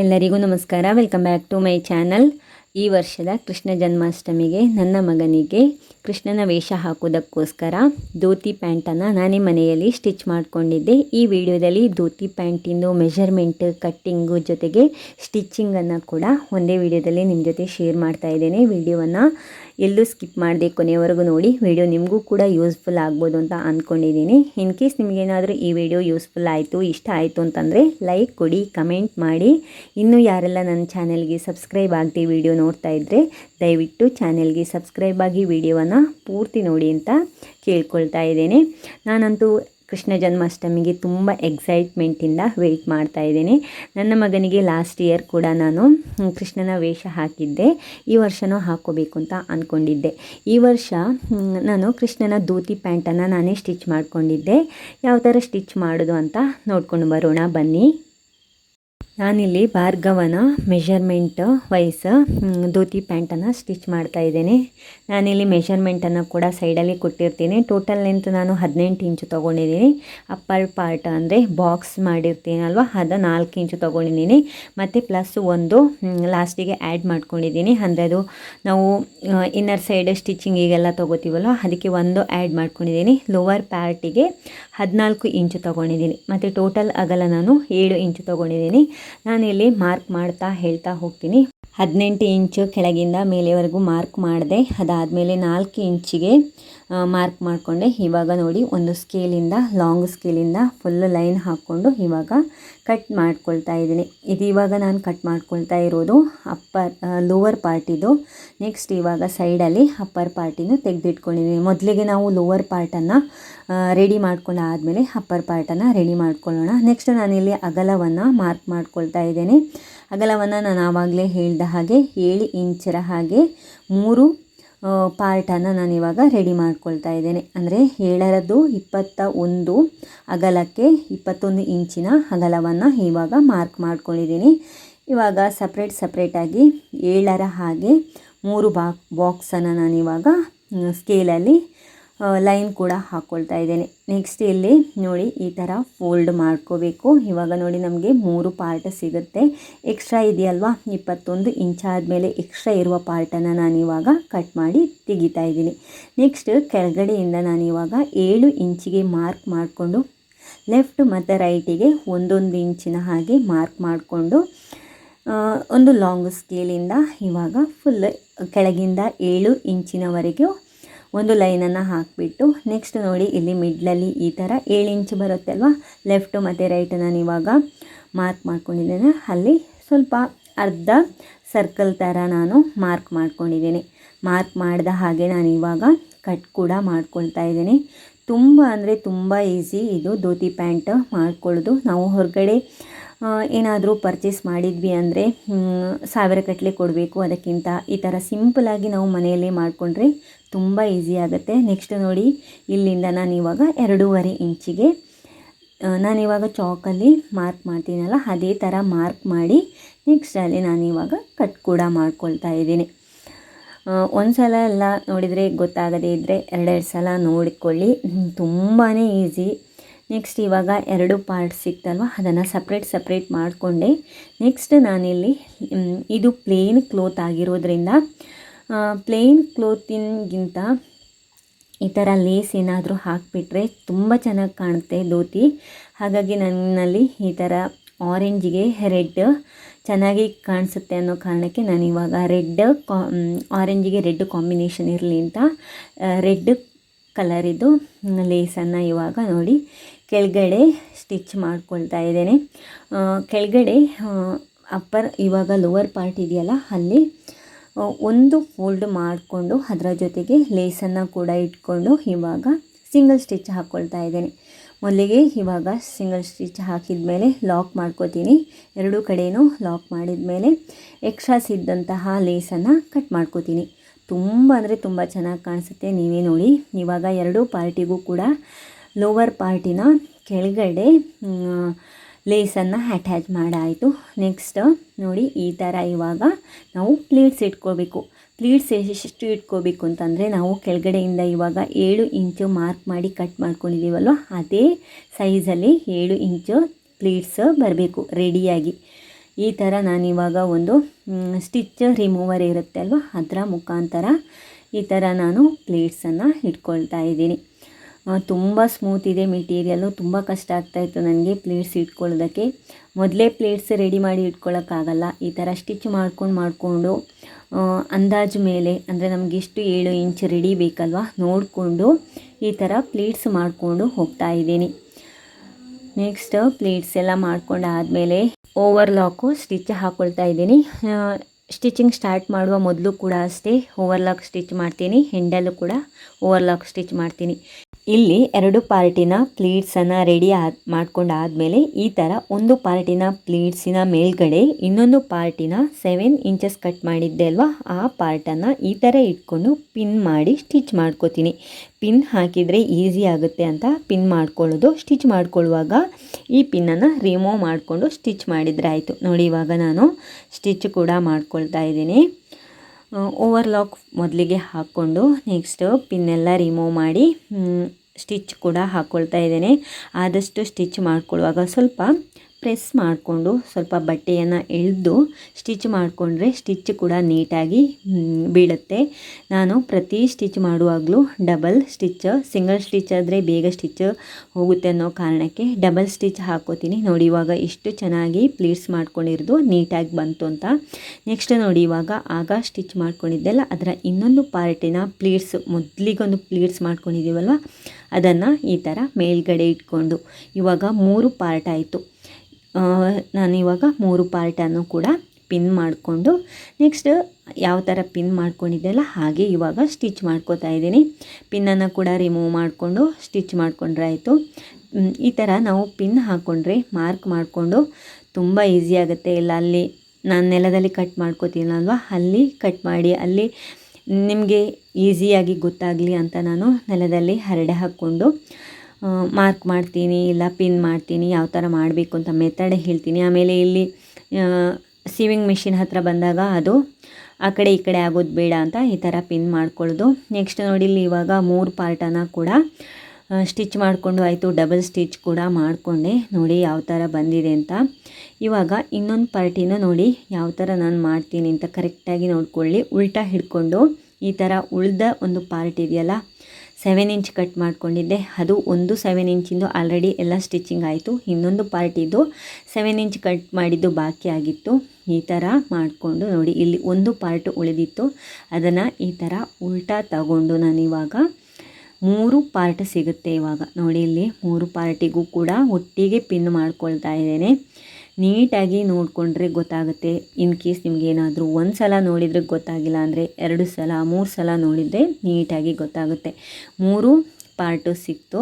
ಎಲ್ಲರಿಗೂ ನಮಸ್ಕಾರ. Welcome back to my channel ಈ ವರ್ಷದ ಕೃಷ್ಣ ಜನ್ಮಾಷ್ಟಮಿಗೆ ನನ್ನ ಮಗನಿಗೆ ಕೃಷ್ಣನ ವೇಷ ಹಾಕೋದಕ್ಕೋಸ್ಕರ ಧೋತಿ ಪ್ಯಾಂಟನ್ನು ನಾನೇ ಮನೆಯಲ್ಲಿ ಸ್ಟಿಚ್ ಮಾಡಿಕೊಂಡಿದ್ದೆ. ಈ ವಿಡಿಯೋದಲ್ಲಿ ಧೋತಿ ಪ್ಯಾಂಟಿಂದು ಮೆಷರ್ಮೆಂಟ್ ಕಟ್ಟಿಂಗು ಜೊತೆಗೆ ಸ್ಟಿಚ್ಚಿಂಗನ್ನು ಕೂಡ ಒಂದೇ ವಿಡಿಯೋದಲ್ಲಿ ನಿಮ್ಮ ಜೊತೆ ಶೇರ್ ಮಾಡ್ತಾ ಇದ್ದೇನೆ. ವಿಡಿಯೋವನ್ನು ಎಲ್ಲೂ ಸ್ಕಿಪ್ ಮಾಡದೆ ಕೊನೆವರೆಗೂ ನೋಡಿ. ವಿಡಿಯೋ ನಿಮಗೂ ಕೂಡ ಯೂಸ್ಫುಲ್ ಆಗ್ಬೋದು ಅಂತ ಅಂದ್ಕೊಂಡಿದ್ದೀನಿ ಇನ್ ಕೇಸ್ ನಿಮಗೇನಾದರೂ ಈ ವಿಡಿಯೋ ಯೂಸ್ಫುಲ್ ಆಯಿತು, ಇಷ್ಟ ಆಯಿತು ಅಂತಂದರೆ ಲೈಕ್ ಕೊಡಿ, ಕಮೆಂಟ್ ಮಾಡಿ. ಇನ್ನೂ ಯಾರೆಲ್ಲ ನನ್ನ ಚಾನೆಲ್ಗೆ ಸಬ್ಸ್ಕ್ರೈಬ್ ಆಗದೆ ವಿಡಿಯೋ ನೋಡ್ತಾ ಇದ್ದರೆ ದಯವಿಟ್ಟು ಚಾನೆಲ್ಗೆ ಸಬ್ಸ್ಕ್ರೈಬ್ ಆಗಿ ವಿಡಿಯೋವನ್ನು ಪೂರ್ತಿ ನೋಡಿ ಅಂತ ಕೇಳ್ಕೊಳ್ತಾ ಇದ್ದೇನೆ. ನಾನಂತೂ ಕೃಷ್ಣ ಜನ್ಮಾಷ್ಟಮಿಗೆ ತುಂಬ ಎಕ್ಸೈಟ್ಮೆಂಟಿಂದ ವೆಯ್ಟ್ ಮಾಡ್ತಾ ಇದ್ದೀನಿ. ನನ್ನ ಮಗನಿಗೆ ಲಾಸ್ಟ್ ಇಯರ್ ಕೂಡ ನಾನು ಕೃಷ್ಣನ ವೇಷ ಹಾಕಿದ್ದೆ. ಈ ವರ್ಷನೂ ಹಾಕೋಬೇಕು ಅಂತ ಅಂದ್ಕೊಂಡಿದ್ದೆ ಈ ವರ್ಷ ನಾನು ಕೃಷ್ಣನ ಧೋತಿ ಪ್ಯಾಂಟನ್ನು ನಾನೇ ಸ್ಟಿಚ್ ಮಾಡಿಕೊಂಡಿದ್ದೆ. ಯಾವ ಥರ ಸ್ಟಿಚ್ ಮಾಡೋದು ಅಂತ ನೋಡ್ಕೊಂಡು ಬರೋಣ ಬನ್ನಿ. ನಾನಿಲ್ಲಿ ಭಾರ್ಗವನ ಮೆಷರ್ಮೆಂಟ್ ವೈಸ್ ಧೋತಿ ಪ್ಯಾಂಟನ್ನು ಸ್ಟಿಚ್ ಮಾಡ್ತಾ ಇದ್ದೇನೆ. ನಾನಿಲ್ಲಿ ಮೆಷರ್ಮೆಂಟನ್ನು ಕೂಡ ಸೈಡಲ್ಲಿ ಕೊಟ್ಟಿರ್ತೀನಿ. ಟೋಟಲ್ ಲೆಂತ್ ನಾನು ಹದಿನೆಂಟು ಇಂಚು ತೊಗೊಂಡಿದ್ದೀನಿ. ಅಪ್ಪರ್ ಪಾರ್ಟ್ ಅಂದರೆ ಬಾಕ್ಸ್ ಮಾಡಿರ್ತೀನಲ್ವ? ಅದು ನಾಲ್ಕು ಇಂಚು ತೊಗೊಂಡಿದ್ದೀನಿ. ಮತ್ತು ಪ್ಲಸ್ ಒಂದು ಲಾಸ್ಟಿಗೆ ಆ್ಯಡ್ ಮಾಡ್ಕೊಂಡಿದ್ದೀನಿ. ಅಂದರೆ ಅದು ನಾವು ಇನ್ನರ್ ಸೈಡ್ ಸ್ಟಿಚಿಂಗಿಗೆಲ್ಲ ತೊಗೋತೀವಲ್ವ? ಅದಕ್ಕೆ ಒಂದು ಆ್ಯಡ್ ಮಾಡ್ಕೊಂಡಿದ್ದೀನಿ. ಲೋವರ್ ಪಾರ್ಟಿಗೆ ಹದಿನಾಲ್ಕು ಇಂಚು ತೊಗೊಂಡಿದ್ದೀನಿ. ಮತ್ತು ಟೋಟಲ್ ಅಗಲ ನಾನು ಏಳು ಇಂಚು ತೊಗೊಂಡಿದ್ದೀನಿ. ನಾನಿಲ್ಲಿ ಮಾರ್ಕ್ ಮಾಡ್ತಾ ಹೇಳ್ತಾ ಹೋಗ್ತೀನಿ. ಹದಿನೆಂಟು ಇಂಚು ಕೆಳಗಿಂದ ಮೇಲೆವರೆಗೂ ಮಾರ್ಕ್ ಮಾಡಿದೆ. ಅದಾದಮೇಲೆ ನಾಲ್ಕು ಇಂಚಿಗೆ ಮಾರ್ಕ್ ಮಾಡಿಕೊಂಡೆ. ಇವಾಗ ನೋಡಿ, ಒಂದು ಸ್ಕೇಲಿಂದ ಲಾಂಗ್ ಸ್ಕೇಲಿಂದ ಫುಲ್ ಲೈನ್ ಹಾಕ್ಕೊಂಡು ಇವಾಗ ಕಟ್ ಮಾಡ್ಕೊಳ್ತಾ ಇದ್ದೀನಿ. ಇದು ಇವಾಗ ನಾನು ಕಟ್ ಮಾಡ್ಕೊಳ್ತಾ ಇರೋದು ಅಪ್ಪರ್ ಲೋವರ್ ಪಾರ್ಟಿದು ನೆಕ್ಸ್ಟ್ ಇವಾಗ ಸೈಡಲ್ಲಿ ಅಪ್ಪರ್ ಪಾರ್ಟಿನೂ ತೆಗೆದಿಟ್ಕೊಂಡಿದ್ದೀನಿ ಮೊದಲಿಗೆ ನಾವು ಲೋವರ್ ಪಾರ್ಟನ್ನು ರೆಡಿ ಮಾಡ್ಕೊಂಡು ಆದಮೇಲೆ ಅಪ್ಪರ್ ಪಾರ್ಟನ್ನು ರೆಡಿ ಮಾಡ್ಕೊಳ್ಳೋಣ. ನೆಕ್ಸ್ಟ್ ನಾನಿಲ್ಲಿ ಅಗಲವನ್ನು ಮಾರ್ಕ್ ಮಾಡ್ಕೊಳ್ತಾ ಇದ್ದೇನೆ. ಅಗಲವನ್ನು ನಾನು ಆವಾಗಲೇ ಹೇಳಿದ ಹಾಗೆ ಏಳು ಇಂಚರ ಹಾಗೆ ಮೂರು ಪಾರ್ಟನ್ನು ನಾನು ಇವಾಗ ರೆಡಿ ಮಾಡ್ಕೊಳ್ತಾ ಇದ್ದೇನೆ. ಅಂದರೆ ಏಳರದ್ದು ಇಪ್ಪತ್ತ ಒಂದು ಅಗಲಕ್ಕೆ ಇಪ್ಪತ್ತೊಂದು ಇಂಚಿನ ಅಗಲವನ್ನು ಇವಾಗ ಮಾರ್ಕ್ ಮಾಡ್ಕೊಂಡಿದ್ದೀನಿ. ಇವಾಗ ಸಪ್ರೇಟ್ ಸಪ್ರೇಟಾಗಿ ಏಳರ ಹಾಗೆ ಮೂರು ಬಾಕ್ ಬಾಕ್ಸನ್ನು ನಾನಿವಾಗ ಸ್ಕೇಲಲ್ಲಿ ಲೈನ್ ಕೂಡ ಹಾಕ್ಕೊಳ್ತಾ ಇದ್ದೇನೆ. ನೆಕ್ಸ್ಟ್ ಇಲ್ಲಿ ನೋಡಿ ಈ ಥರ ಫೋಲ್ಡ್ ಮಾಡ್ಕೋಬೇಕು. ಇವಾಗ ನೋಡಿ ನಮಗೆ ಮೂರು ಪಾರ್ಟ್ ಸಿಗುತ್ತೆ. ಎಕ್ಸ್ಟ್ರಾ ಇದೆಯಲ್ವಾ? ಇಪ್ಪತ್ತೊಂದು ಇಂಚ್ ಆದಮೇಲೆ ಎಕ್ಸ್ಟ್ರಾ ಇರುವ ಪಾರ್ಟನ್ನು ಇವಾಗ ಕಟ್ ಮಾಡಿ ತೆಗಿತಾ ಇದ್ದೀನಿ. ನೆಕ್ಸ್ಟ್ ಕೆಳಗಡೆಯಿಂದ ನಾನು ಇವಾಗ ಏಳು ಇಂಚಿಗೆ ಮಾರ್ಕ್ ಮಾಡಿಕೊಂಡು ಲೆಫ್ಟ್ ಮತ್ತು ರೈಟಿಗೆ ಒಂದೊಂದು ಇಂಚಿನ ಹಾಗೆ ಮಾರ್ಕ್ ಮಾಡಿಕೊಂಡು ಒಂದು ಲಾಂಗ್ ಸ್ಕೇಲಿಂದ ಇವಾಗ ಫುಲ್ ಕೆಳಗಿಂದ ಏಳು ಇಂಚಿನವರೆಗೂ ಒಂದು ಲೈನನ್ನು ಹಾಕಿಬಿಟ್ಟು ನೆಕ್ಸ್ಟ್ ನೋಡಿ ಇಲ್ಲಿ ಮಿಡ್ಲಲ್ಲಿ ಈ ಥರ ಏಳು ಇಂಚ್ ಬರುತ್ತೆ ಅಲ್ವಾ? ಲೆಫ್ಟು ಮತ್ತು ರೈಟ್ ನಾನು ಇವಾಗ ಮಾರ್ಕ್ ಮಾಡ್ಕೊಂಡಿದ್ದೇನೆ. ಅಲ್ಲಿ ಸ್ವಲ್ಪ ಅರ್ಧ ಸರ್ಕಲ್ ಥರ ನಾನು ಮಾರ್ಕ್ ಮಾಡ್ಕೊಂಡಿದ್ದೀನಿ. ಮಾರ್ಕ್ ಮಾಡಿದ ಹಾಗೆ ನಾನು ಇವಾಗ ಕಟ್ ಕೂಡ ಮಾಡ್ಕೊಳ್ತಾ ಇದ್ದೀನಿ. ತುಂಬ ಅಂದರೆ ತುಂಬ ಈಸಿ ಇದು. ಧೋತಿ ಪ್ಯಾಂಟ್ ಮಾಡ್ಕೊಳ್ಳೋದು. ನಾವು ಹೊರಗಡೆ ಏನಾದರೂ ಪರ್ಚೇಸ್ ಮಾಡಿದ್ವಿ ಅಂದರೆ ಸಾವಿರ ಕಟ್ಟಲೆ ಕೊಡಬೇಕು ಅದಕ್ಕಿಂತ. ಈ ಥರ ಸಿಂಪಲಾಗಿ ನಾವು ಮನೆಯಲ್ಲೇ ಮಾಡಿಕೊಂಡ್ರೆ ತುಂಬ ಈಸಿ ಆಗುತ್ತೆ. ನೆಕ್ಸ್ಟ್ ನೋಡಿ, ಇಲ್ಲಿಂದ ನಾನು ಇವಾಗ ಎರಡೂವರೆ ಇಂಚಿಗೆ ನಾನಿವಾಗ ಚಾಕಲ್ಲಿ ಮಾರ್ಕ್ ಮಾಡ್ತೀನಲ್ಲ, ಅದೇ ಥರ ಮಾರ್ಕ್ ಮಾಡಿ ನೆಕ್ಸ್ಟ್ ಅಲ್ಲಿ ನಾನಿವಾಗ ಕಟ್ ಕೂಡ ಮಾಡ್ಕೊಳ್ತಾ ಇದ್ದೀನಿ. ಒಂದು ಸಲ ಎಲ್ಲ ನೋಡಿದರೆ ಗೊತ್ತಾಗದೇ ಇದ್ದರೆ ಎರಡೆರಡು ಸಲ ನೋಡಿಕೊಳ್ಳಿ. ತುಂಬಾ ಈಸಿ ನೆಕ್ಸ್ಟ್ ಇವಾಗ ಎರಡು ಪಾರ್ಟ್ ಸಿಕ್ತಲ್ವ? ಅದನ್ನು ಸಪ್ರೇಟ್ ಸಪ್ರೇಟ್ ಮಾಡಿಕೊಂಡೆ. ನೆಕ್ಸ್ಟ್ ನಾನಿಲ್ಲಿ ಇದು ಪ್ಲೇನ್ ಕ್ಲೋತ್ ಆಗಿರೋದ್ರಿಂದ ಪ್ಲೇನ್ ಕ್ಲೋತಿನ್ಗಿಂತ ಈ ಥರ ಲೇಸ್ ಏನಾದರೂ ಹಾಕಿಬಿಟ್ರೆ ತುಂಬ ಚೆನ್ನಾಗಿ ಕಾಣುತ್ತೆ ಧೋತಿ. ಹಾಗಾಗಿ ನನ್ನಲ್ಲಿ ಈ ಥರ ಆರೆಂಜಿಗೆ ರೆಡ್ ಚೆನ್ನಾಗಿ ಕಾಣಿಸುತ್ತೆ ಅನ್ನೋ ಕಾರಣಕ್ಕೆ ನಾನು ಇವಾಗ ರೆಡ್ ಕಾ ಆರೆಂಜಿಗೆ ರೆಡ್ ಕಾಂಬಿನೇಷನ್ ಇರಲಿ ಅಂತ ರೆಡ್ ಕಲರಿದು ಲೇಸನ್ನು ಇವಾಗ ನೋಡಿ ಕೆಳಗಡೆ ಸ್ಟಿಚ್ ಮಾಡ್ಕೊಳ್ತಾ ಇದ್ದೇನೆ. ಕೆಳಗಡೆ ಅಪ್ಪರ್, ಇವಾಗ ಲೋವರ್ ಪಾರ್ಟ್ ಇದೆಯಲ್ಲ, ಅಲ್ಲಿ ಒಂದು ಫೋಲ್ಡ್ ಮಾಡಿಕೊಂಡು ಅದರ ಜೊತೆಗೆ ಲೇಸನ್ನು ಕೂಡ ಇಟ್ಕೊಂಡು ಇವಾಗ ಸಿಂಗಲ್ ಸ್ಟಿಚ್ ಹಾಕ್ಕೊಳ್ತಾ ಇದ್ದೇನೆ. ಮೊದಲಿಗೆ ಇವಾಗ ಸಿಂಗಲ್ ಸ್ಟಿಚ್ ಹಾಕಿದ ಮೇಲೆ ಲಾಕ್ ಮಾಡ್ಕೋತೀನಿ. ಎರಡೂ ಕಡೆಯೂ ಲಾಕ್ ಮಾಡಿದ ಮೇಲೆ ಎಕ್ಸ್ಟ್ರಾಸ್ ಇದ್ದಂತಹ ಲೇಸನ್ನು ಕಟ್ ಮಾಡ್ಕೋತೀನಿ. ತುಂಬ ಅಂದರೆ ತುಂಬ ಚೆನ್ನಾಗಿ ಕಾಣಿಸುತ್ತೆ, ನೀವೇ ನೋಡಿ. ಇವಾಗ ಎರಡೂ ಪಾರ್ಟಿಗೂ ಕೂಡ ಲೋವರ್ ಪಾರ್ಟಿನ ಕೆಳಗಡೆ ಲೇಸನ್ನು ಅಟ್ಯಾಚ್ ಮಾಡಾಯಿತು. ನೆಕ್ಸ್ಟ್ ನೋಡಿ, ಈ ಥರ ಇವಾಗ ನಾವು ಪ್ಲೀಟ್ಸ್ ಇಟ್ಕೋಬೇಕು. ಪ್ಲೀಟ್ಸ್ ಎಷ್ಟು ಇಟ್ಕೋಬೇಕು ಅಂತಂದರೆ ನಾವು ಕೆಳಗಡೆಯಿಂದ ಇವಾಗ ಏಳು ಇಂಚು ಮಾರ್ಕ್ ಮಾಡಿ ಕಟ್ ಮಾಡ್ಕೊಂಡಿದ್ದೀವಲ್ವ ಅದೇ ಸೈಜಲ್ಲಿ ಏಳು ಇಂಚು ಪ್ಲೀಟ್ಸ್ ಬರಬೇಕು ರೆಡಿಯಾಗಿ ಈ ಥರ ನಾನಿವಾಗ ಒಂದು ಸ್ಟಿಚ್ ರಿಮೂವರ್ ಇರುತ್ತೆ ಅಲ್ವ? ಅದರ ಮುಖಾಂತರ ಈ ಥರ ನಾನು ಪ್ಲೇಟ್ಸನ್ನು ಇಟ್ಕೊಳ್ತಾ ಇದ್ದೀನಿ. ತುಂಬ ಸ್ಮೂತ್ ಇದೆ ಮೆಟೀರಿಯಲ್ಲು ತುಂಬ ಕಷ್ಟ ಆಗ್ತಾಯಿತ್ತು ನನಗೆ ಪ್ಲೇಟ್ಸ್ ಇಟ್ಕೊಳ್ಳೋದಕ್ಕೆ. ಮೊದಲೇ ಪ್ಲೇಟ್ಸ್ ರೆಡಿ ಮಾಡಿ ಇಟ್ಕೊಳ್ಳೋಕ್ಕಾಗಲ್ಲ ಈ ಥರ ಸ್ಟಿಚ್ ಮಾಡ್ಕೊಂಡು ಮಾಡಿಕೊಂಡು ಅಂದಾಜು ಮೇಲೆ, ಅಂದರೆ ನಮಗೆ ಎಷ್ಟು ಏಳು ಇಂಚ್ ರೆಡಿ ಬೇಕಲ್ವ, ನೋಡಿಕೊಂಡು ಈ ಥರ ಪ್ಲೇಟ್ಸ್ ಮಾಡಿಕೊಂಡು ಹೋಗ್ತಾ ಇದ್ದೀನಿ. ನೆಕ್ಸ್ಟ್ ಪ್ಲೇಟ್ಸ್ ಎಲ್ಲ ಮಾಡ್ಕೊಂಡು ಆದಮೇಲೆ ಓವರ್ಲಾಕು ಸ್ಟಿಚ್ ಹಾಕ್ಕೊಳ್ತಾ ಇದ್ದೀನಿ. ಸ್ಟಿಚಿಂಗ್ ಸ್ಟಾರ್ಟ್ ಮಾಡುವ ಮೊದಲು ಕೂಡ ಅಷ್ಟೇ ಓವರ್ಲಾಕ್ ಸ್ಟಿಚ್ ಮಾಡ್ತೀನಿ, ಹೆಂಡಲ್ಲೂ ಕೂಡ ಓವರ್ಲಾಕ್ ಸ್ಟಿಚ್ ಮಾಡ್ತೀನಿ. ಇಲ್ಲಿ ಎರಡು ಪಾರ್ಟಿನ ಪ್ಲೀಟ್ಸನ್ನು ರೆಡಿ ಆದ, ಮಾಡ್ಕೊಂಡಾದಮೇಲೆ ಈ ಥರ ಒಂದು ಪಾರ್ಟಿನ ಪ್ಲೀಟ್ಸಿನ ಮೇಲ್ಗಡೆ ಇನ್ನೊಂದು ಪಾರ್ಟಿನ ಸೆವೆನ್ ಇಂಚಸ್ ಕಟ್ ಮಾಡಿದ್ದೆ ಅಲ್ವಾ? ಆ ಪಾರ್ಟನ್ನು ಈ ಥರ ಇಟ್ಕೊಂಡು ಪಿನ್ ಮಾಡಿ ಸ್ಟಿಚ್ ಮಾಡ್ಕೋತೀನಿ. ಪಿನ್ ಹಾಕಿದರೆ ಈಸಿ ಆಗುತ್ತೆ ಅಂತ ಪಿನ್ ಮಾಡ್ಕೊಳ್ಳೋದು. ಸ್ಟಿಚ್ ಮಾಡ್ಕೊಳ್ಳುವಾಗ ಈ ಪಿನ್ನನ್ನು ರಿಮೂವ್ ಮಾಡಿಕೊಂಡು ಸ್ಟಿಚ್ ಮಾಡಿದರೆ ಆಯಿತು. ನೋಡಿ, ಇವಾಗ ನಾನು ಸ್ಟಿಚ್ ಕೂಡ ಮಾಡ್ಕೊಳ್ತಾ ಇದ್ದೀನಿ. ಓವರ್ಲಾಕ್ ಮೊದಲಿಗೆ ಹಾಕ್ಕೊಂಡು ನೆಕ್ಸ್ಟ್ ಪಿನ್ನೆಲ್ಲ ರಿಮೂವ್ ಮಾಡಿ ಸ್ಟಿಚ್ ಕೂಡ ಹಾಕ್ಕೊಳ್ತಾ ಇದ್ದೇನೆ. ಆದಷ್ಟು ಸ್ಟಿಚ್ ಮಾಡ್ಕೊಳ್ಳುವಾಗ ಸ್ವಲ್ಪ ಪ್ರೆಸ್ ಮಾಡಿಕೊಂಡು ಸ್ವಲ್ಪ ಬಟ್ಟೆಯನ್ನು ಎಳೆದು ಸ್ಟಿಚ್ ಮಾಡಿಕೊಂಡ್ರೆ ಸ್ಟಿಚ್ ಕೂಡ ನೀಟಾಗಿ ಬೀಳುತ್ತೆ. ನಾನು ಪ್ರತಿ ಸ್ಟಿಚ್ ಮಾಡುವಾಗಲೂ ಡಬಲ್ ಸ್ಟಿಚ್, ಸಿಂಗಲ್ ಸ್ಟಿಚ್ ಆದರೆ ಬೇಗ ಸ್ಟಿಚ್ ಹೋಗುತ್ತೆ ಅನ್ನೋ ಕಾರಣಕ್ಕೆ ಡಬಲ್ ಸ್ಟಿಚ್ ಹಾಕೋತೀನಿ. ನೋಡಿ, ಇವಾಗ ಎಷ್ಟು ಚೆನ್ನಾಗಿ ಪ್ಲೀಟ್ಸ್ ಮಾಡ್ಕೊಂಡಿರೋದು ನೀಟಾಗಿ ಬಂತು ಅಂತ. ನೆಕ್ಸ್ಟ್ ನೋಡಿ, ಇವಾಗ ಆಗ ಸ್ಟಿಚ್ ಮಾಡ್ಕೊಂಡಿದ್ದೆಲ್ಲ, ಅದರ ಇನ್ನೊಂದು ಪಾರ್ಟಿನ ಪ್ಲೀಟ್ಸ್, ಮೊದಲಿಗೊಂದು ಪ್ಲೀಟ್ಸ್ ಮಾಡ್ಕೊಂಡಿದ್ದೀವಲ್ವ, ಅದನ್ನು ಈ ಥರ ಮೇಲ್ಗಡೆ ಇಟ್ಕೊಂಡು ಇವಾಗ ಮೂರು ಪಾರ್ಟ್ ಆಯಿತು. ನಾನು ಇವಾಗ ಮೂರು ಪಾರ್ಟನ್ನು ಕೂಡ ಪಿನ್ ಮಾಡಿಕೊಂಡು ನೆಕ್ಸ್ಟ್ ಯಾವ ಥರ ಪಿನ್ ಮಾಡ್ಕೊಂಡಿದ್ದೆಲ್ಲ ಹಾಗೆ ಇವಾಗ ಸ್ಟಿಚ್ ಮಾಡ್ಕೋತಾ ಇದ್ದೀನಿ. ಪಿನ್ನನ್ನು ಕೂಡ ರಿಮೂವ್ ಮಾಡಿಕೊಂಡು ಸ್ಟಿಚ್ ಮಾಡಿಕೊಂಡ್ರೆ ಆಯಿತು. ಈ ಥರ ನಾವು ಪಿನ್ ಹಾಕ್ಕೊಂಡ್ರೆ ಮಾರ್ಕ್ ಮಾಡಿಕೊಂಡು ತುಂಬ ಈಸಿ ಆಗುತ್ತೆ. ಇಲ್ಲ, ಅಲ್ಲಿ ನಾನು ನೆಲದಲ್ಲಿ ಕಟ್ ಮಾಡ್ಕೋತೀನಲ್ವ ಅಲ್ಲಿ ಕಟ್ ಮಾಡಿ, ಅಲ್ಲಿ ನಿಮಗೆ ಈಸಿಯಾಗಿ ಗೊತ್ತಾಗಲಿ ಅಂತ ನಾನು ನೆಲದಲ್ಲಿ ಹರಡೆ ಹಾಕ್ಕೊಂಡು ಮಾರ್ಕ್ ಮಾಡ್ತೀನಿ ಇಲ್ಲ ಪಿನ್ ಮಾಡ್ತೀನಿ, ಯಾವ ಥರ ಮಾಡಬೇಕು ಅಂತ ಮೆಥಡ್ ಹೇಳ್ತೀನಿ. ಆಮೇಲೆ ಇಲ್ಲಿ ಸಿವಿಂಗ್ ಮಿಷಿನ್ ಹತ್ರ ಬಂದಾಗ ಅದು ಆ ಕಡೆ ಈ ಕಡೆ ಆಗೋದು ಬೇಡ ಅಂತ ಈ ಥರ ಪಿನ್ ಮಾಡ್ಕೊಳ್ಳೋದು. ನೆಕ್ಸ್ಟ್ ನೋಡಿ ಇಲ್ಲಿ ಇವಾಗ ಮೂರು ಪಾರ್ಟನ್ನು ಕೂಡ ಸ್ಟಿಚ್ ಮಾಡಿಕೊಂಡು ಆಯಿತು ಡಬಲ್ ಸ್ಟಿಚ್ ಕೂಡ ಮಾಡಿಕೊಂಡೆ. ನೋಡಿ ಯಾವ ಥರ ಬಂದಿದೆ ಅಂತ. ಇವಾಗ ಇನ್ನೊಂದು ಪಾರ್ಟಿನೂ ನೋಡಿ ಯಾವ ಥರ ನಾನು ಮಾಡ್ತೀನಿ ಅಂತ ಕರೆಕ್ಟಾಗಿ ನೋಡಿಕೊಳ್ಳಿ. ಉಲ್ಟಾ ಹಿಡ್ಕೊಂಡು ಈ ಥರ ಉಳ್ದ ಒಂದು ಪಾರ್ಟ್ ಇದೆಯಲ್ಲ ಸೆವೆನ್ ಇಂಚ್ ಕಟ್ ಮಾಡ್ಕೊಂಡಿದ್ದೆ. ಅದು ಒಂದು ಸೆವೆನ್ ಇಂಚಿಂದು ಆಲ್ರೆಡಿ ಎಲ್ಲ ಸ್ಟಿಚಿಂಗ್ ಆಯಿತು. ಇನ್ನೊಂದು ಪಾರ್ಟಿದು ಸೆವೆನ್ ಇಂಚ್ ಕಟ್ ಮಾಡಿದ್ದು ಬಾಕಿ ಆಗಿತ್ತು. ಈ ಥರ ಮಾಡಿಕೊಂಡು ನೋಡಿ, ಇಲ್ಲಿ ಒಂದು ಪಾರ್ಟ್ ಉಳಿದಿತ್ತು. ಅದನ್ನು ಈ ಥರ ಉಲ್ಟಾ ತಗೊಂಡು ನಾನಿವಾಗ ಮೂರು ಪಾರ್ಟ್ ಸಿಗುತ್ತೆ ಇವಾಗ. ನೋಡಿ, ಇಲ್ಲಿ ಮೂರು ಪಾರ್ಟಿಗೂ ಕೂಡ ಒಟ್ಟಿಗೆ ಪಿನ್ ಮಾಡ್ಕೊಳ್ತಾ ಇದ್ದೇನೆ. ನೀಟಾಗಿ ನೋಡಿಕೊಂಡ್ರೆ ಗೊತ್ತಾಗುತ್ತೆ. ಇನ್ ಕೇಸ್ ನಿಮಗೇನಾದರೂ ಒಂದು ಸಲ ನೋಡಿದರೆ ಗೊತ್ತಾಗಿಲ್ಲ ಅಂದರೆ ಎರಡು ಸಲ, ಮೂರು ಸಲ ನೋಡಿದರೆ ನೀಟಾಗಿ ಗೊತ್ತಾಗುತ್ತೆ. ಮೂರು ಪಾರ್ಟು ಸಿಕ್ತು.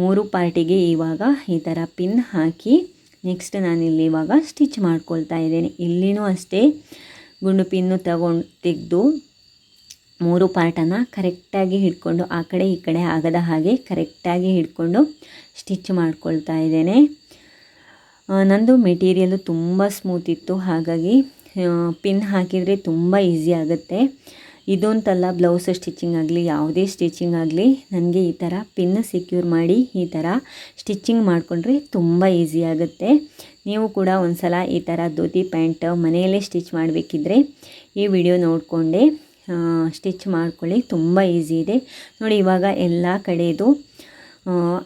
ಮೂರು ಪಾರ್ಟಿಗೆ ಇವಾಗ ಈ ಥರ ಪಿನ್ ಹಾಕಿ ನೆಕ್ಸ್ಟ್ ನಾನಿಲ್ಲಿ ಇವಾಗ ಸ್ಟಿಚ್ ಮಾಡ್ಕೊಳ್ತಾ ಇದ್ದೇನೆ. ಇಲ್ಲಿನೂ ಅಷ್ಟೇ ಗುಂಡು ಪಿನ್ನು ತಗೊಂಡು ತೆಗೆದು ಮೂರು ಪಾರ್ಟನ್ನು ಕರೆಕ್ಟಾಗಿ ಹಿಡ್ಕೊಂಡು ಆ ಕಡೆ ಈ ಕಡೆ ಆಗದ ಹಾಗೆ ಕರೆಕ್ಟಾಗಿ ಹಿಡ್ಕೊಂಡು ಸ್ಟಿಚ್ ಮಾಡ್ಕೊಳ್ತಾ ಇದ್ದೇನೆ. ನಂದು ಮೆಟೀರಿಯಲು ತುಂಬ ಸ್ಮೂತ್ ಇತ್ತು. ಹಾಗಾಗಿ ಪಿನ್ ಹಾಕಿದರೆ ತುಂಬ ಈಸಿ ಆಗುತ್ತೆ. ಇದೊಂತಲ್ಲ ಬ್ಲೌಸ್ ಸ್ಟಿಚಿಂಗ್ ಆಗಲಿ, ಯಾವುದೇ ಸ್ಟಿಚಿಂಗ್ ಆಗಲಿ, ನನಗೆ ಈ ಥರ ಪಿನ್ ಸೆಕ್ಯೂರ್ ಮಾಡಿ ಈ ಥರ ಸ್ಟಿಚಿಂಗ್ ಮಾಡಿಕೊಂಡ್ರೆ ತುಂಬ ಈಸಿ ಆಗುತ್ತೆ. ನೀವು ಕೂಡ ಒಂದು ಸಲ ಈ ಥರ ಧೋತಿ ಪ್ಯಾಂಟ್ ಮನೆಯಲ್ಲೇ ಸ್ಟಿಚ್ ಮಾಡಬೇಕಿದ್ರೆ ಈ ವಿಡಿಯೋ ನೋಡಿಕೊಂಡೆ. ಸ್ಟಿಚ್ ಮಾಡ್ಕೊಳ್ಳಿ, ತುಂಬ ಈಸಿ ಇದೆ. ನೋಡಿ, ಇವಾಗ ಎಲ್ಲ ಕಡೆಯದು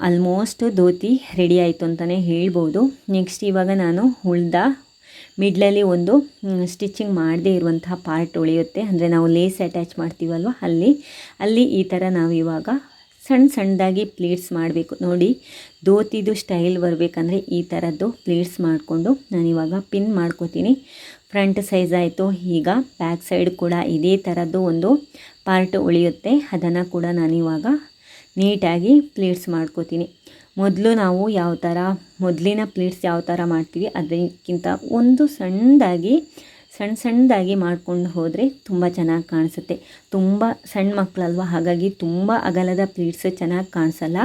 ಆಲ್ಮೋಸ್ಟ್ ಧೋತಿ ರೆಡಿ ಆಯಿತು ಅಂತಲೇ ಹೇಳ್ಬೋದು. ನೆಕ್ಸ್ಟ್ ಇವಾಗ ನಾನು ಉಳ್ದ ಮಿಡ್ಲಲ್ಲಿ ಒಂದು ಸ್ಟಿಚಿಂಗ್ ಮಾಡದೇ ಇರುವಂತಹ ಪಾರ್ಟ್ ಉಳಿಯುತ್ತೆ. ಅಂದರೆ ನಾವು ಲೇಸ್ ಅಟ್ಯಾಚ್ ಮಾಡ್ತೀವಲ್ವ ಅಲ್ಲಿ. ಅಲ್ಲಿ ಈ ಥರ ನಾವು ಇವಾಗ ಸಣ್ಣ ಸಣ್ಣದಾಗಿ ಪ್ಲೇಟ್ಸ್ ಮಾಡಬೇಕು. ನೋಡಿ, ಧೋತಿದು ಸ್ಟೈಲ್ ಬರಬೇಕಂದ್ರೆ ಈ ಥರದ್ದು ಪ್ಲೇಟ್ಸ್ ಮಾಡಿಕೊಂಡು ನಾನಿವಾಗ ಪಿನ್ ಮಾಡ್ಕೋತೀನಿ. ಫ್ರಂಟ್ ಸೈಜ್ ಆಯಿತು. ಈಗ ಬ್ಯಾಕ್ ಸೈಡ್ ಕೂಡ ಇದೇ ಥರದ್ದು ಒಂದು ಪಾರ್ಟ್ ಉಳಿಯುತ್ತೆ. ಅದನ್ನು ಕೂಡ ನಾನಿವಾಗ ನೀಟಾಗಿ ಪ್ಲೇಟ್ಸ್ ಮಾಡ್ಕೋತೀನಿ. ಮೊದಲು ನಾವು ಯಾವ ಥರ ಮೊದಲಿನ ಪ್ಲೇಟ್ಸ್ ಯಾವ ಥರ ಮಾಡ್ತೀವಿ, ಅದಕ್ಕಿಂತ ಒಂದು ಸಣ್ಣದಾಗಿ ಸಣ್ಣ ಸಣ್ಣದಾಗಿ ಮಾಡ್ಕೊಂಡು ಹೋದರೆ ತುಂಬ ಚೆನ್ನಾಗಿ ಕಾಣಿಸುತ್ತೆ. ತುಂಬ ಸಣ್ಣ ಮಕ್ಕಳಲ್ವ ಹಾಗಾಗಿ ತುಂಬ ಅಗಲದ ಪ್ಲೇಟ್ಸ್ ಚೆನ್ನಾಗಿ ಕಾಣಿಸಲ್ಲ.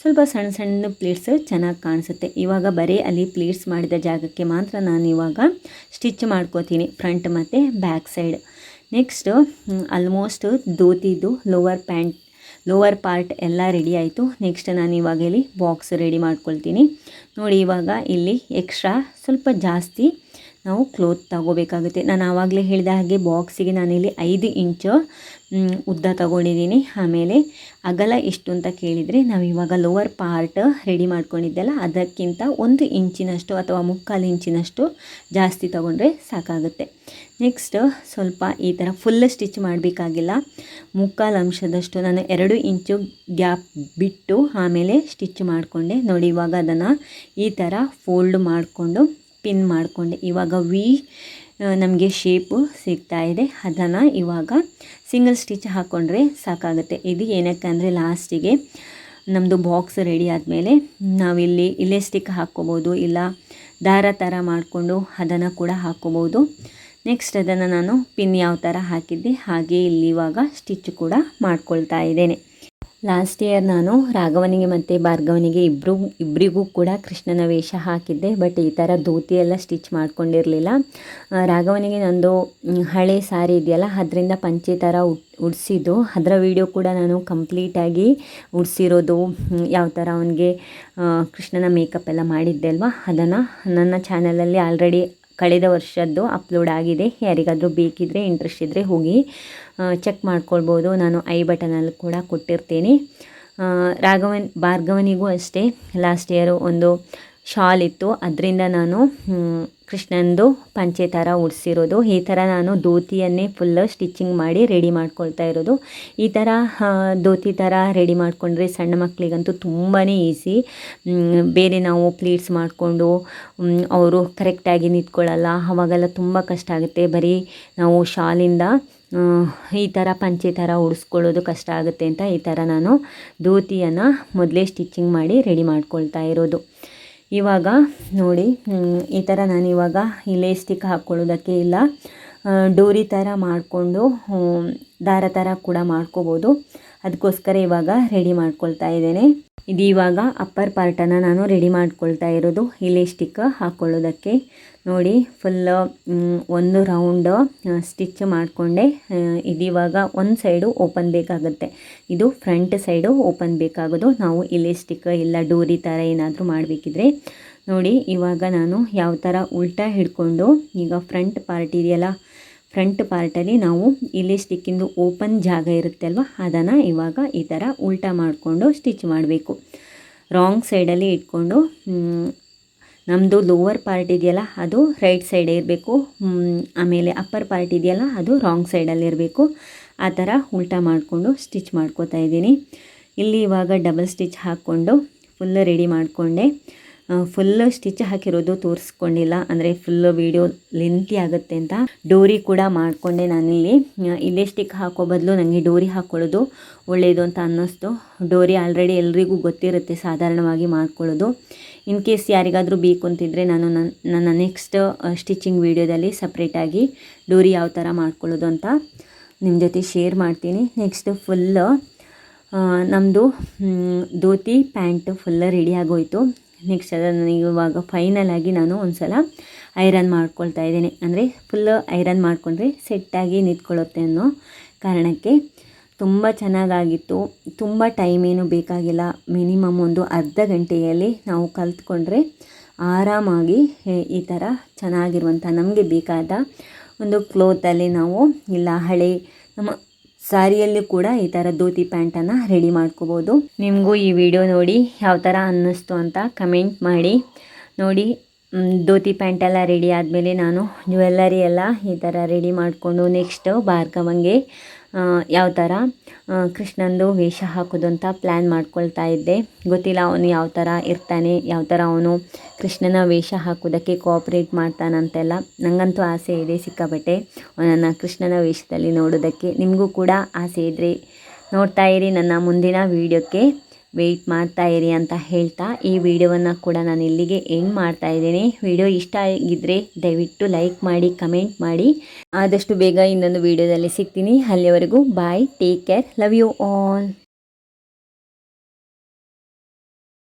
ಸ್ವಲ್ಪ ಸಣ್ಣ ಸಣ್ಣ ಪ್ಲೇಟ್ಸ್ ಚೆನ್ನಾಗಿ ಕಾಣಿಸುತ್ತೆ. ಇವಾಗ ಬರೀ ಅಲ್ಲಿ ಪ್ಲೇಟ್ಸ್ ಮಾಡಿದ ಜಾಗಕ್ಕೆ ಮಾತ್ರ ನಾನು ಇವಾಗ ಸ್ಟಿಚ್ ಮಾಡ್ಕೋತೀನಿ, ಫ್ರಂಟ್ ಮತ್ತು ಬ್ಯಾಕ್ ಸೈಡ್. ನೆಕ್ಸ್ಟು ಆಲ್ಮೋಸ್ಟ್ ದೋತಿದು ಲೋವರ್ ಪ್ಯಾಂಟ್ ಲೋವರ್ ಪಾರ್ಟ್ ಎಲ್ಲ ರೆಡಿ ಆಯಿತು. ನೆಕ್ಸ್ಟ್ ನಾನು ಇವಾಗ ಇಲ್ಲಿ ಬಾಕ್ಸ್ ರೆಡಿ ಮಾಡ್ಕೊಳ್ತೀನಿ. ನೋಡಿ ಇವಾಗ ಇಲ್ಲಿ ಎಕ್ಸ್ಟ್ರಾ ಸ್ವಲ್ಪ ಜಾಸ್ತಿ ನಾವು ಕ್ಲೋತ್ ತಗೋಬೇಕಾಗುತ್ತೆ. ನಾನು ಆವಾಗಲೇ ಹೇಳಿದ ಹಾಗೆ ಬಾಕ್ಸಿಗೆ ನಾನಿಲ್ಲಿ ಐದು ಇಂಚು ಉದ್ದ ತಗೊಂಡಿದ್ದೀನಿ. ಆಮೇಲೆ ಅಗಲ ಎಷ್ಟು ಅಂತ ಕೇಳಿದರೆ ನಾವು ಇವಾಗ ಲೋವರ್ ಪಾರ್ಟ್ ರೆಡಿ ಮಾಡ್ಕೊಂಡಿದ್ದೆಲ್ಲ ಅದಕ್ಕಿಂತ ಒಂದು ಇಂಚಿನಷ್ಟು ಅಥವಾ ಮುಕ್ಕಾಲು ಇಂಚಿನಷ್ಟು ಜಾಸ್ತಿ ತಗೊಂಡ್ರೆ ಸಾಕಾಗುತ್ತೆ. ನೆಕ್ಸ್ಟ್ ಸ್ವಲ್ಪ ಈ ಥರ ಫುಲ್ ಸ್ಟಿಚ್ ಮಾಡಬೇಕಾಗಿಲ್ಲ. ಮುಕ್ಕಾಲು ಅಂಶದಷ್ಟು ನಾನು ಎರಡು ಇಂಚು ಗ್ಯಾಪ್ ಬಿಟ್ಟು ಆಮೇಲೆ ಸ್ಟಿಚ್ ಮಾಡಿಕೊಂಡೆ. ನೋಡಿ, ಇವಾಗ ಅದನ್ನು ಈ ಥರ ಫೋಲ್ಡ್ ಮಾಡಿಕೊಂಡು ಪಿನ್ ಮಾಡಿಕೊಂಡೆ. ಇವಾಗ ವಿ ನಮಗೆ ಶೇಪು ಸಿಗ್ತಾ ಇದೆ. ಅದನ್ನು ಇವಾಗ ಸಿಂಗಲ್ ಸ್ಟಿಚ್ ಹಾಕ್ಕೊಂಡ್ರೆ ಸಾಕಾಗುತ್ತೆ. ಇದು ಏನಕ್ಕೆ ಅಂದರೆ ಲಾಸ್ಟಿಗೆ ನಮ್ಮದು ಬಾಕ್ಸ್ ರೆಡಿ ಆದಮೇಲೆ ನಾವಿಲ್ಲಿ ಇಲ್ಲೇ ಸ್ಟಿಕ್ ಹಾಕ್ಕೋಬೋದು, ಇಲ್ಲ ದಾರ ಥರ ಮಾಡಿಕೊಂಡು ಅದನ್ನು ಕೂಡ ಹಾಕ್ಕೋಬೋದು. ನೆಕ್ಸ್ಟ್ ಅದನ್ನು ನಾನು ಪಿನ್ ಯಾವ ಥರ ಹಾಕಿದ್ದೆ ಹಾಗೆ ಇಲ್ಲಿ ಇವಾಗ ಸ್ಟಿಚ್ ಕೂಡ ಮಾಡ್ಕೊಳ್ತಾ ಇದ್ದೇನೆ. ಲಾಸ್ಟ್ ಇಯರ್ ನಾನು ರಾಘವನಿಗೆ ಮತ್ತು ಭಾರ್ಗವನಿಗೆ ಇಬ್ಬರು ಇಬ್ಬರಿಗೂ ಕೂಡ ಕೃಷ್ಣನ ವೇಷ ಹಾಕಿದ್ದೆ ಬಟ್ ಈ ಥರ ಧೋತಿ ಎಲ್ಲ ಸ್ಟಿಚ್ ಮಾಡ್ಕೊಂಡಿರಲಿಲ್ಲ. ರಾಘವನಿಗೆ ನಂದು ಹಳೆ ಸಾರಿ ಇದೆಯಲ್ಲ, ಅದರಿಂದ ಪಂಚೆ ಥರ ಉಡಿಸಿದ್ದು. ಅದರ ವಿಡಿಯೋ ಕೂಡ ನಾನು ಕಂಪ್ಲೀಟಾಗಿ ಉಡ್ಸಿರೋದು ಯಾವ ಥರ ಅವನಿಗೆ ಕೃಷ್ಣನ ಮೇಕಪ್ ಎಲ್ಲ ಮಾಡಿದ್ದೆ ಅಲ್ವಾ? ಅದನ್ನು ನನ್ನ ಚಾನಲಲ್ಲಿ ಆಲ್ರೆಡಿ ಕಳೆದ ವರ್ಷದ್ದು ಅಪ್ಲೋಡ್ ಆಗಿದೆ. ಯಾರಿಗಾದರೂ ಬೇಕಿದ್ದರೆ ಇಂಟ್ರೆಸ್ಟ್ ಇದ್ದರೆ ಹೋಗಿ ಚೆಕ್ ಮಾಡ್ಕೊಳ್ಬೋದು. ನಾನು ಐ ಬಟನಲ್ಲಿ ಕೂಡ ಕೊಟ್ಟಿರ್ತೀನಿ. ರಾಘವನ್, ಭಾರ್ಗವನಿಗೂ ಅಷ್ಟೇ. ಲಾಸ್ಟ್ ಇಯರು ಒಂದು ಶಾಲ್ ಇತ್ತು ಅದರಿಂದ ನಾನು ಕೃಷ್ಣಂದು ಪಂಚೆ ಥರ ಉಡಿಸಿರೋದು. ಈ ಥರ ನಾನು ಧೋತಿಯನ್ನೇ ಫುಲ್ ಸ್ಟಿಚಿಂಗ್ ಮಾಡಿ ರೆಡಿ ಮಾಡ್ಕೊಳ್ತಾ ಇರೋದು. ಈ ಥರ ಧೋತಿ ಥರ ರೆಡಿ ಮಾಡಿಕೊಂಡ್ರೆ ಸಣ್ಣ ಮಕ್ಕಳಿಗಂತೂ ತುಂಬಾ ಈಸಿ ಬೇರೆ ನಾವು ಪ್ಲೀಟ್ಸ್ ಮಾಡಿಕೊಂಡು ಅವರು ಕರೆಕ್ಟಾಗಿ ನಿಂತ್ಕೊಳ್ಳಲ್ಲ ಅವಾಗೆಲ್ಲ ತುಂಬ ಕಷ್ಟ ಆಗುತ್ತೆ. ಬರೀ ನಾವು ಶಾಲಿಂದ ಈ ಥರ ಪಂಚೆ ಥರ ಉಡಿಸ್ಕೊಳ್ಳೋದು ಕಷ್ಟ ಆಗುತ್ತೆ ಅಂತ ಈ ಥರ ನಾನು ಧೋತಿಯನ್ನು ಮೊದಲೇ ಸ್ಟಿಚಿಂಗ್ ಮಾಡಿ ರೆಡಿ ಮಾಡ್ಕೊಳ್ತಾ ಇರೋದು. ಇವಾಗ ನೋಡಿ ಈ ಥರ ನಾನು ಇವಾಗ ಇಲ್ಲೇ ಸ್ಟಿಕ್ ಹಾಕ್ಕೊಳ್ಳೋದಕ್ಕೆ ಇಲ್ಲ. ಡೋರಿ ಥರ ಮಾಡಿಕೊಂಡು ದಾರ ಥರ ಕೂಡ ಮಾಡ್ಕೋಬೋದು. ಅದಕ್ಕೋಸ್ಕರ ಇವಾಗ ರೆಡಿ ಮಾಡ್ಕೊಳ್ತಾ ಇದ್ದೇನೆ. ಇದು ಇವಾಗ ಅಪ್ಪರ್ ಪಾರ್ಟನ್ನು ನಾನು ರೆಡಿ ಮಾಡ್ಕೊಳ್ತಾ ಇರೋದು. ಇಲ್ಲಿ ಸ್ಟಿಕ್ ಹಾಕ್ಕೊಳ್ಳೋದಕ್ಕೆ ನೋಡಿ ಫುಲ್ ಒಂದು ರೌಂಡ್ ಸ್ಟಿಚ್ ಮಾಡಿಕೊಂಡೆ. ಇದಿವಾಗ ಒಂದು ಸೈಡು ಓಪನ್ ಬೇಕಾಗುತ್ತೆ. ಇದು ಫ್ರಂಟ್ ಸೈಡು ಓಪನ್ ಬೇಕಾಗೋದು. ನಾವು ಇಲ್ಲಿ ಸ್ಟಿಕ್ ಇಲ್ಲ ಡೋರಿ ಥರ ಏನಾದರೂ ಮಾಡಬೇಕಿದ್ರೆ. ನೋಡಿ, ಇವಾಗ ನಾನು ಯಾವ ಥರ ಉಲ್ಟಾ ಹಿಡ್ಕೊಂಡು ಈಗ ಫ್ರಂಟ್ ಪಾರ್ಟ್ ಇದೆಯಲ್ಲ ಫ್ರಂಟ್ ಪಾರ್ಟಲ್ಲಿ ನಾವು ಇಲ್ಲಿ ಸ್ಟಿಕ್ಕಿಂದು ಓಪನ್ ಜಾಗ ಇರುತ್ತೆ ಅಲ್ವಾ? ಅದನ್ನು ಇವಾಗ ಈ ಥರ ಉಲ್ಟಾ ಮಾಡಿಕೊಂಡು ಸ್ಟಿಚ್ ಮಾಡಬೇಕು. ರಾಂಗ್ ಸೈಡಲ್ಲಿ ಇಟ್ಕೊಂಡು ನಮ್ಮದು ಲೋವರ್ ಪಾರ್ಟ್ ಇದೆಯಲ್ಲ, ಅದು ರೈಟ್ ಸೈಡೇ ಇರಬೇಕು. ಆಮೇಲೆ ಅಪ್ಪರ್ ಪಾರ್ಟ್ ಇದೆಯಲ್ಲ, ಅದು ರಾಂಗ್ ಸೈಡಲ್ಲಿ ಇರಬೇಕು. ಆ ಥರ ಉಲ್ಟಾ ಮಾಡಿಕೊಂಡು ಸ್ಟಿಚ್ ಮಾಡ್ಕೋತಾ ಇದ್ದೀನಿ. ಇಲ್ಲಿ ಇವಾಗ ಡಬಲ್ ಸ್ಟಿಚ್ ಹಾಕ್ಕೊಂಡು ಫುಲ್ ರೆಡಿ ಮಾಡಿಕೊಂಡೆ. ಫುಲ್ ಸ್ಟಿಚ್ ಹಾಕಿರೋದು ತೋರಿಸ್ಕೊಂಡಿಲ್ಲ. ಅಂದರೆ ಫುಲ್ ವೀಡಿಯೋ ಲೆಂತಿ ಆಗುತ್ತೆ ಅಂತ ಡೋರಿ ಕೂಡ ಮಾಡಿಕೊಂಡೆ ನಾನಿಲ್ಲಿ. ಇಲ್ಲೇ ಸ್ಟಿಕ್ ಹಾಕೋ ಬದಲು ನನಗೆ ಡೋರಿ ಹಾಕ್ಕೊಳ್ಳೋದು ಒಳ್ಳೆಯದು ಅಂತ ಅನ್ನಿಸ್ತು. ಡೋರಿ ಆಲ್ರೆಡಿ ಎಲ್ರಿಗೂ ಗೊತ್ತಿರುತ್ತೆ, ಸಾಧಾರಣವಾಗಿ ಮಾಡ್ಕೊಳ್ಳೋದು. ಇನ್ ಕೇಸ್ ಯಾರಿಗಾದರೂ ಬೇಕು ಅಂತಿದ್ರೆ ನಾನು ನನ್ನ ನನ್ನ ನೆಕ್ಸ್ಟ್ ಸ್ಟಿಚಿಂಗ್ ವೀಡಿಯೋದಲ್ಲಿ ಸಪ್ರೇಟಾಗಿ ಡೋರಿ ಯಾವ ಥರ ಮಾಡ್ಕೊಳ್ಳೋದು ಅಂತ ನಿಮ್ಮ ಜೊತೆ ಶೇರ್ ಮಾಡ್ತೀನಿ. ನೆಕ್ಸ್ಟ್ ಫುಲ್ಲು ನಮ್ಮದು ಧೋತಿ ಪ್ಯಾಂಟ್ ಫುಲ್ಲ ರೆಡಿ ಆಗೋಯ್ತು. ನೆಕ್ಸ್ಟ್ ಅದನ್ನು ಇವಾಗ ಫೈನಲ್ ಆಗಿ ನಾನು ಒಂದು ಸಲ ಐರನ್ ಮಾಡ್ಕೊಳ್ತಾ ಇದ್ದೀನಿ. ಅಂದರೆ ಫುಲ್ ಐರನ್ ಮಾಡಿಕೊಂಡ್ರೆ ಸೆಟ್ಟಾಗಿ ನಿಂತ್ಕೊಳ್ಳುತ್ತೆ ಅನ್ನೋ ಕಾರಣಕ್ಕೆ ತುಂಬ ಚೆನ್ನಾಗಾಗಿತ್ತು. ತುಂಬ ಟೈಮ್ ಏನು ಬೇಕಾಗಿಲ್ಲ. ಮಿನಿಮಮ್ ಒಂದು ಅರ್ಧ ಗಂಟೆಯಲ್ಲಿ ನಾವು ಕಲ್ತ್ಕೊಂಡ್ರೆ ಆರಾಮಾಗಿ ಈ ಥರ ಚೆನ್ನಾಗಿರುವಂಥ ನಮಗೆ ಬೇಕಾದ ಒಂದು ಕ್ಲೋತಲ್ಲಿ ನಾವು, ಇಲ್ಲ ಹಳೆ ನಮ್ಮ ಸಾರಿಯಲ್ಲಿ ಕೂಡ ಈ ಥರ ಧೋತಿ ಪ್ಯಾಂಟನ್ನು ರೆಡಿ ಮಾಡ್ಕೋಬೋದು. ನಿಮಗೂ ಈ ವಿಡಿಯೋ ನೋಡಿ ಯಾವ ಥರ ಅನ್ನಿಸ್ತು ಅಂತ ಕಮೆಂಟ್ ಮಾಡಿ. ನೋಡಿ ಧೋತಿ ಪ್ಯಾಂಟೆಲ್ಲ ರೆಡಿ ಆದಮೇಲೆ ನಾನು ಜ್ಯುವೆಲ್ಲರಿ ಎಲ್ಲ ಈ ಥರ ರೆಡಿ ಮಾಡಿಕೊಂಡು ನೆಕ್ಸ್ಟು ಭಾರ್ಗವಂಗೆ ಯಾವ ಥರ ಕೃಷ್ಣಂದು ವೇಷ ಹಾಕೋದು ಅಂತ ಪ್ಲ್ಯಾನ್ ಮಾಡ್ಕೊಳ್ತಾ ಇದ್ದೆ. ಗೊತ್ತಿಲ್ಲ ಅವನು ಯಾವ ಥರ ಇರ್ತಾನೆ, ಯಾವ ಥರ ಅವನು ಕೃಷ್ಣನ ವೇಷ ಹಾಕೋದಕ್ಕೆ ಕೋಆಪ್ರೇಟ್ ಮಾಡ್ತಾನಂತೆಲ್ಲ. ನನಗಂತೂ ಆಸೆ ಇದೆ ಸಿಕ್ಕಾಪಟ್ಟೆ ಅವನನ್ನು ಕೃಷ್ಣನ ವೇಷದಲ್ಲಿ ನೋಡೋದಕ್ಕೆ. ನಿಮಗೂ ಕೂಡ ಆಸೆ ಇದ್ದರೆ ನೋಡ್ತಾ ಇರಿ ನನ್ನ ಮುಂದಿನ ವೀಡಿಯೋಕ್ಕೆ ವೆಯ್ಟ್ ಮಾಡ್ತಾ ಇರಿ ಅಂತ ಹೇಳ್ತಾ ಈ ವಿಡಿಯೋವನ್ನು ಕೂಡ ನಾನು ಇಲ್ಲಿಗೆ ಎಂಡ್ ಮಾಡ್ತಾ ಇದ್ದೀನಿ. ವಿಡಿಯೋ ಇಷ್ಟ ಆಗಿದ್ದರೆ ದಯವಿಟ್ಟು ಲೈಕ್ ಮಾಡಿ ಕಮೆಂಟ್ ಮಾಡಿ. ಆದಷ್ಟು ಬೇಗ ಇನ್ನೊಂದು ವಿಡಿಯೋದಲ್ಲಿ ಸಿಗ್ತೀನಿ. ಅಲ್ಲಿಯವರೆಗೂ bye take care love you all